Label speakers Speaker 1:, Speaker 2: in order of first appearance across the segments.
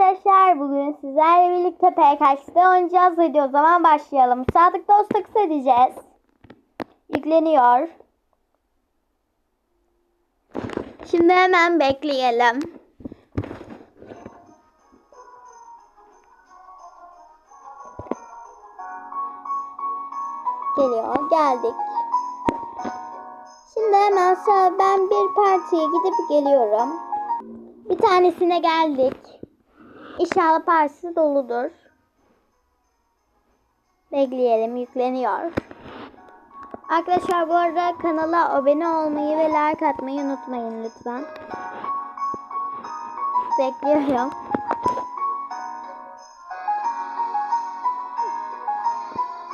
Speaker 1: arkadaşlar. Bugün sizlerle birlikte PKX'de oynayacağız. Hadi o zaman başlayalım. Sadık dostluk edeceğiz. Yükleniyor. Şimdi hemen bekleyelim. Geliyor. Geldik. Şimdi hemen ben bir partiye gidip geliyorum. Bir tanesine geldik. İnşallah partisi doludur. Bekleyelim yükleniyor. Arkadaşlar bu arada kanala abone olmayı ve like atmayı unutmayın lütfen. Bekliyorum.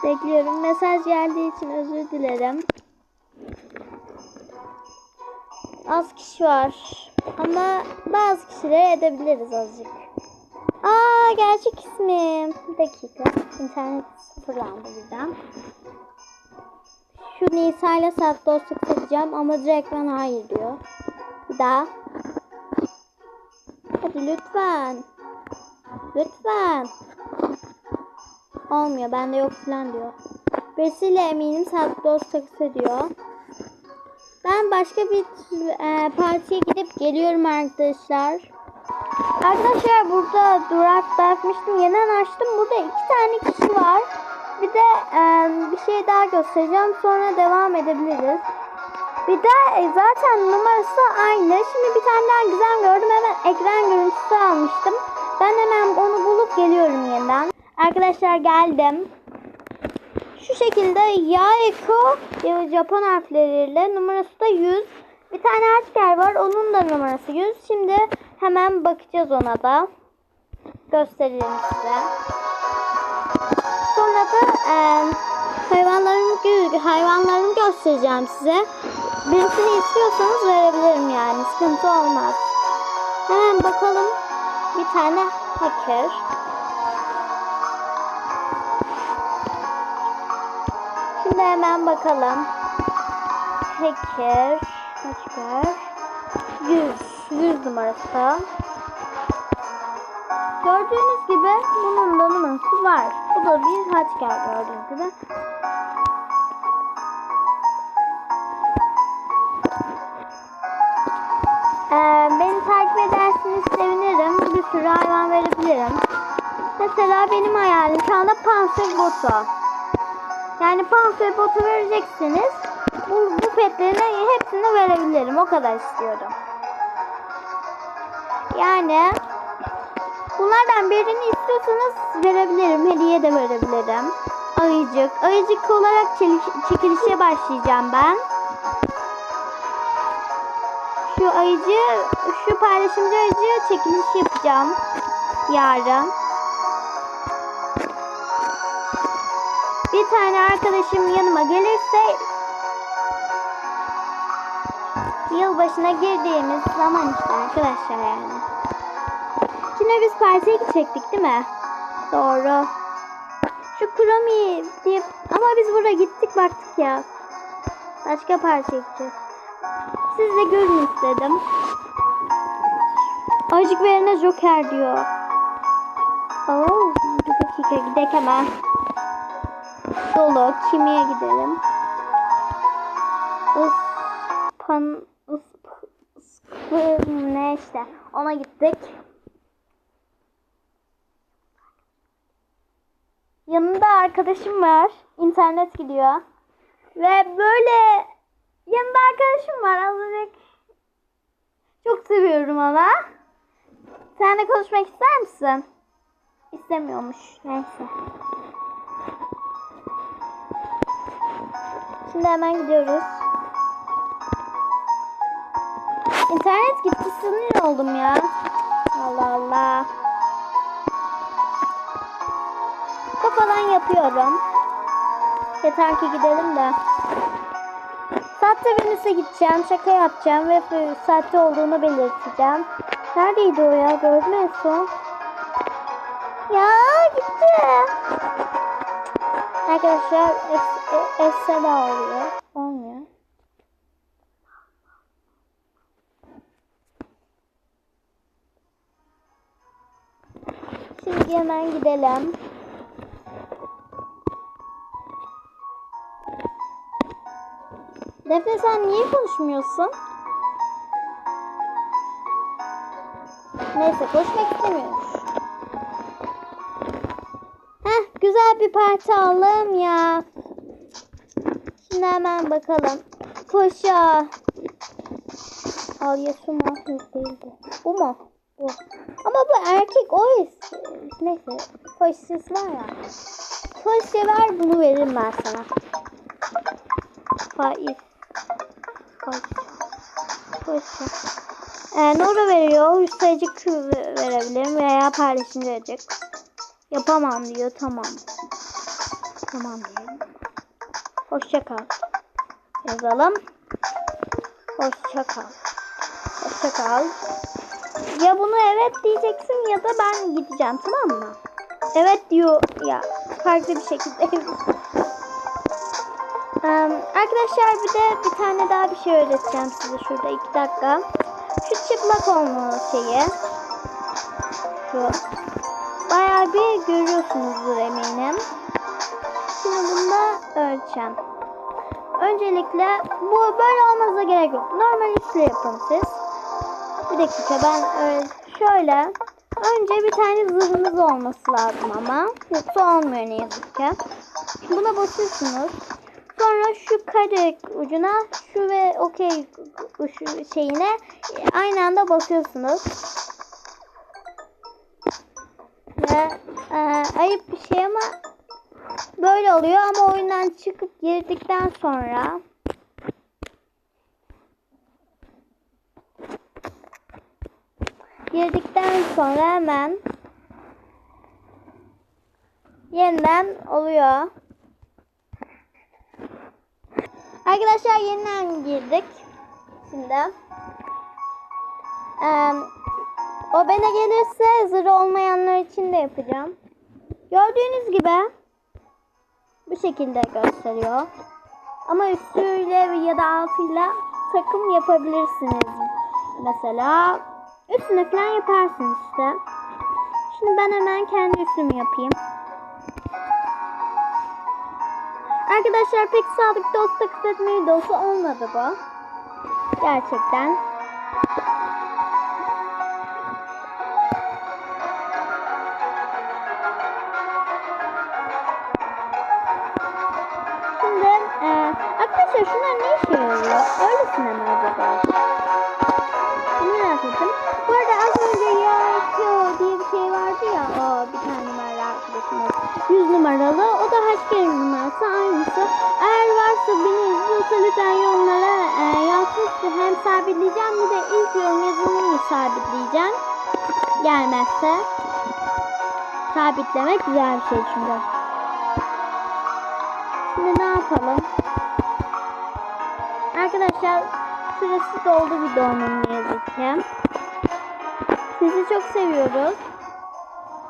Speaker 1: Bekliyorum. Mesaj geldiği için özür dilerim. Az kişi var. Ama bazı kişilere edebiliriz azıcık. Aa gerçek ismim. Bir dakika. İnternet sıfırlandı birden. Şu Nisa ile saf dostluk satacağım ama direkt bana hayır diyor. Bir daha. Hadi lütfen. Lütfen. Olmuyor bende yok falan diyor. Birisiyle eminim saf dostluk ediyor. Ben başka bir e, partiye gidip geliyorum arkadaşlar. Arkadaşlar burada durak bırakmıştım. Yeniden açtım. Burada iki tane kişi var. Bir de e, bir şey daha göstereceğim. Sonra devam edebiliriz. Bir de e, zaten numarası aynı. Şimdi bir tane daha güzel gördüm. Hemen ekran görüntüsü almıştım. Ben hemen onu bulup geliyorum yeniden. Arkadaşlar geldim. Şu şekilde Yaeko Japon harfleriyle numarası da 100. Bir tane harfler var. Onun da numarası 100. Şimdi hemen bakacağız ona da. Göstereyim size. Sonra da e, hayvanlarımı, hayvanlarımı göstereceğim size. Birisini istiyorsanız verebilirim yani. Sıkıntı olmaz. Hemen bakalım. Bir tane hacker. Şimdi hemen bakalım. Hacker. Hacker. 100. 100 numarası. Gördüğünüz gibi bunun da numarası var. Bu da bir hacker gördüğünüz gibi. Ee, beni takip ederseniz sevinirim. Bir sürü hayvan verebilirim. Mesela benim hayalim şu anda panser botu. Yani panser botu vereceksiniz. Bu, bu petlerin hepsini verebilirim. O kadar istiyorum. Yani bunlardan birini istiyorsanız verebilirim. Hediye de verebilirim. Ayıcık. Ayıcık olarak çekilişe başlayacağım ben. Şu ayıcı, şu paylaşımcı ayıcı çekiliş yapacağım. Yarın. Bir tane arkadaşım yanıma gelirse yılbaşına girdiğimiz zaman işte arkadaşlar yani. Şimdi biz partiye gidecektik değil mi? Doğru. Şu Kromi diye ama biz burada gittik baktık ya. Başka partiye gideceğiz. Siz de görün istedim. Acık verene Joker diyor. Oo, bir dakika gidelim hemen. Dolu. Kimiye gidelim? Ispan... Isp... Isp... Ne işte. Ona gittik. Yanında arkadaşım var. İnternet gidiyor. Ve böyle yanında arkadaşım var. Azıcık çok seviyorum ona. Sen de konuşmak ister misin? İstemiyormuş. Neyse. Şimdi hemen gidiyoruz. İnternet gitti sinir oldum ya. Allah Allah. Kafadan yapıyorum. Yeter ki gidelim de. Sahte Venüs'e gideceğim. Şaka yapacağım ve sahte olduğunu belirteceğim. Neredeydi o ya? Gördün. Ya gitti. Arkadaşlar esse de oluyor. Olmuyor. Şimdi hemen gidelim. Defne sen niye konuşmuyorsun? Neyse konuşmak istemiyormuş. Heh güzel bir parça aldım ya. Şimdi hemen bakalım. Koşa. Al yasu mu? Yok değildi. Bu mu? Bu. Ama bu erkek o Neyse. Koşsuz var ya. Koşa ver bunu veririm ben sana. Faiz. Koş. Koşa. Ee, Nora veriyor. Üstecik verebilirim veya paylaşım verecek. Yapamam diyor. Tamam. Tamam diyelim. Hoşça kal. Yazalım. Hoşça kal. Hoşça kal. Ya bunu evet diyeceksin ya da ben gideceğim tamam mı? Evet diyor ya farklı bir şekilde. Arkadaşlar bir de bir tane daha bir şey öğreteceğim size şurada iki dakika. Şu çıplak olma şeyi. Şu. Bayağı bir görüyorsunuzdur eminim. Şimdi bunu da ölçeceğim. Öncelikle bu böyle olmanıza gerek yok. Normal üstle yapın siz. Bir dakika ben şöyle önce bir tane zırhınız olması lazım ama yoksa olmuyor ne yazık ki. Buna basıyorsunuz. Sonra şu kare ucuna şu ve okey şeyine aynı anda basıyorsunuz. Ve e, ayıp bir şey ama böyle oluyor ama oyundan çıkıp girdikten sonra girdikten sonra hemen yeniden oluyor. Arkadaşlar yeniden girdik. Şimdi. Ee, o bana gelirse zırh olmayanlar için de yapacağım. Gördüğünüz gibi bu şekilde gösteriyor. Ama üstüyle ya da altıyla takım yapabilirsiniz. Mesela üstüne falan yaparsınız işte. Şimdi ben hemen kendi üstümü yapayım. Arkadaşlar pek sadık dost takıt etme videosu olmadı bu. Gerçekten. Şimdi e, arkadaşlar şunlar ne 100 numaralı. O da Haşker numarası aynısı. Eğer varsa beni izliyorsa lütfen yorumlara e, yazsın. Hem sabitleyeceğim bir de ilk yorum yazımını sabitleyeceğim. Gelmezse. Sabitlemek güzel bir şey çünkü. Şimdi ne yapalım? Arkadaşlar süresi doldu videonun ne yazık ki. Sizi çok seviyoruz.